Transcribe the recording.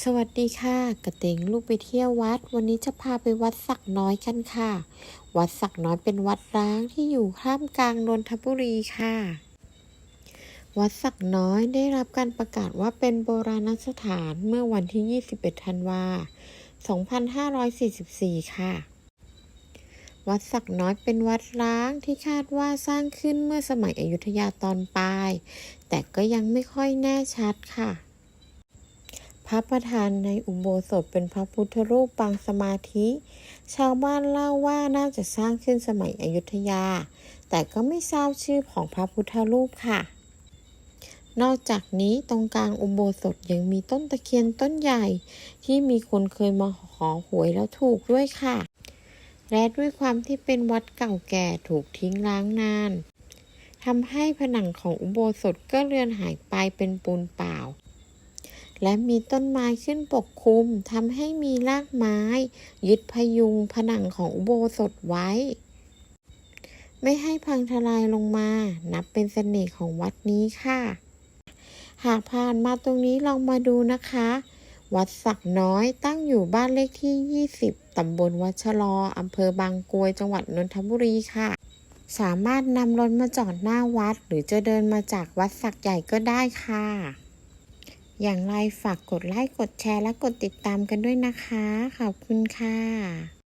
สวัสดีค่ะ กระเตงลูกไปเที่ยววัด วันนี้จะพาไปวัดสักน้อยกันค่ะ วัดสักน้อยเป็นวัดร้างที่อยู่ท่ามกลางนนทบุรีค่ะ วัดสักน้อยได้รับการประกาศว่าเป็นโบราณสถานเมื่อวันที่ 21 ธันวา 2544 ค่ะ วัดสักน้อยเป็นวัดร้างที่คาดว่าสร้างขึ้นเมื่อสมัยอยุธยาตอนปลาย แต่ก็ยังไม่ค่อยแน่ชัดค่ะ ระประธานในอุโบสถเป็นพระพุทธรูปปางสมาธิ ชาวบ้านเล่าว่าน่าจะสร้างขึ้นสมัยอยุธยา แต่ก็ไม่ทราบชื่อของพระพุทธรูปค่ะ นอกจากนี้ตรงกลางอุโบสถยังมีต้นตะเคียนต้นใหญ่ ที่มีคนเคยมาขอหวยแล้วถูกด้วยค่ะ และด้วยความที่เป็นวัดเก่าแก่ถูกทิ้งร้างนานทำให้ผนังของอุโบสถก็เลือนหายไปเป็นปูนเปล่า และมีต้นไม้ขึ้นปกคลุมทำให้มีรากไม้ ยึดพยุงผนังของอุโบสถไว้ ไม่ให้พังทลายลงมา นับเป็นเสน่ห์ของวัดนี้ค่ะ หากผ่านมาตรงนี้ลองมาดูนะคะ วัดสักน้อยตั้งอยู่บ้านเลขที่ 20 ตำบลวัชรออำเภอบางกรวย จังหวัดนนทบุรีค่ะสามารถนำรถมาจอดหน้าวัด หรือจะเดินมาจากวัดสักใหญ่ก็ได้ค่ะ อย่างไรฝากกดไลค์กดแชร์และกดติดตามกันด้วยนะคะ ขอบคุณค่ะ